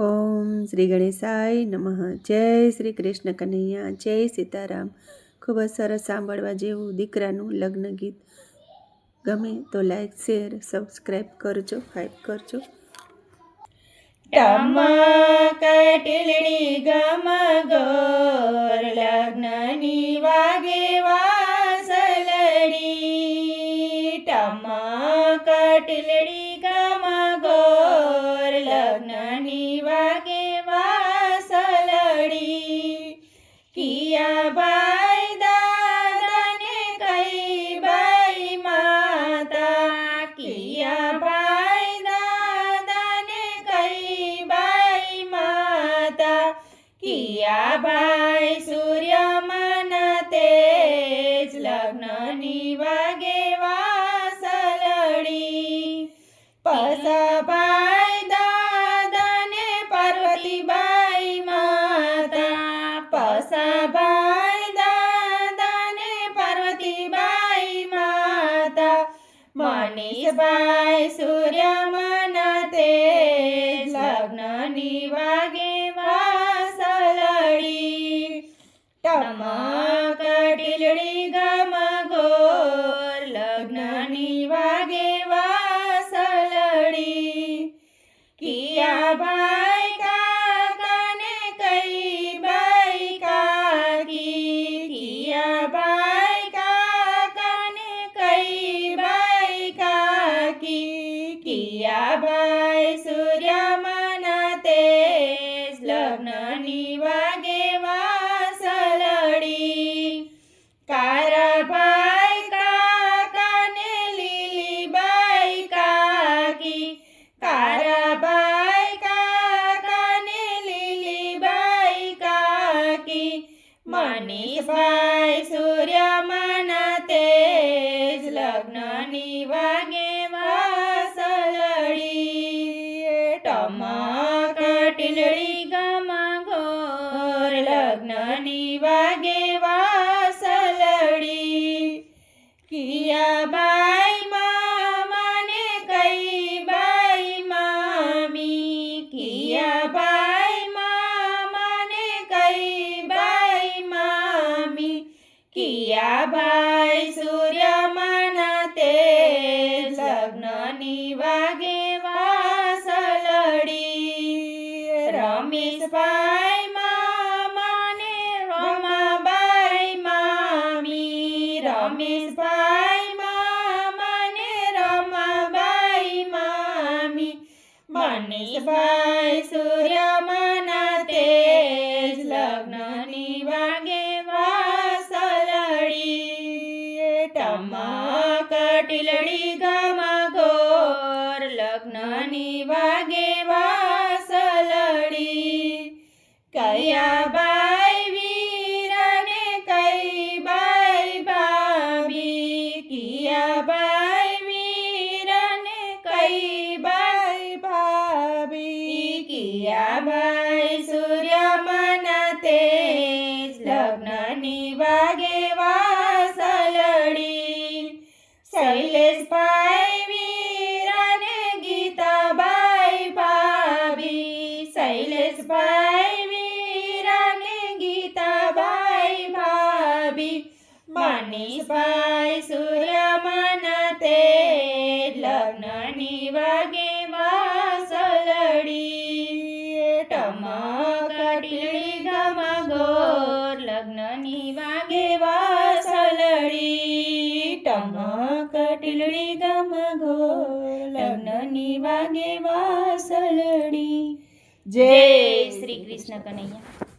ઓમ શ્રી ગણેશાય નમઃ. જય શ્રી કૃષ્ણ કનૈયા. જય સીતારામ. ખૂબ જ સરસ સાંભળવા જેવું દીકરાનું લગ્ન ગીત. ગમે તો લાઈક શેર સબસ્ક્રાઈબ કરજો ફાઈબ કરજો. ટીલડી ગમ ગોર લગ્નની વાગે વાસલડી. ટમક ટીલડી કિયા ભાઈ સૂર્ય મન તેજ લગ્નની વાગે વાસલડી પસાભાઈ દાદાને પાર્વતીબાઈ માતા પસાભાઈ દાદાને પાર્વતીબાઈ માતા મનીષભાઈ સૂર્ય ભાઈ સૂર્ય મન તેજ લગ્નની વાગે વાસલડી કારાભાઈ કાકાને લીલી બાઈ કાકી. કારાભાઈ કાકાને લીલી બાઈ કાકી. મનીષભાઈ સૂર્ય મન તેજ લગ્નની વાગે ટમક ગામાં ઘોર લગ્નની વાગે વાસલડી. કિયા બાઈ મામાને કઈ બાઈ મામી. કિયા બાઈ મામાને કઈ બાઈ મામી. કિયા ભાઈ મનીષભાઈ સૂર્ય મન તેજ લગ્નની વાગે વાસલડી ટમક ટીલડી ગમ ગોર લગ્નની વાગે બાઈ સૂર્ય મન તેજ લગ્નની વાગે વાસલડી શૈલેષભાઈ વીરને ગીતાબાઈ ભાભી. શૈલેષભાઈ વીરને ગીતાબાઈ ભાભી. મનીષભાઈ સૂર્ય વાગે વાસલડી ટમક ટીલડી ગમ ગો લગ્નની વાગે વાસલડી. જય શ્રી કૃષ્ણ કનૈયા.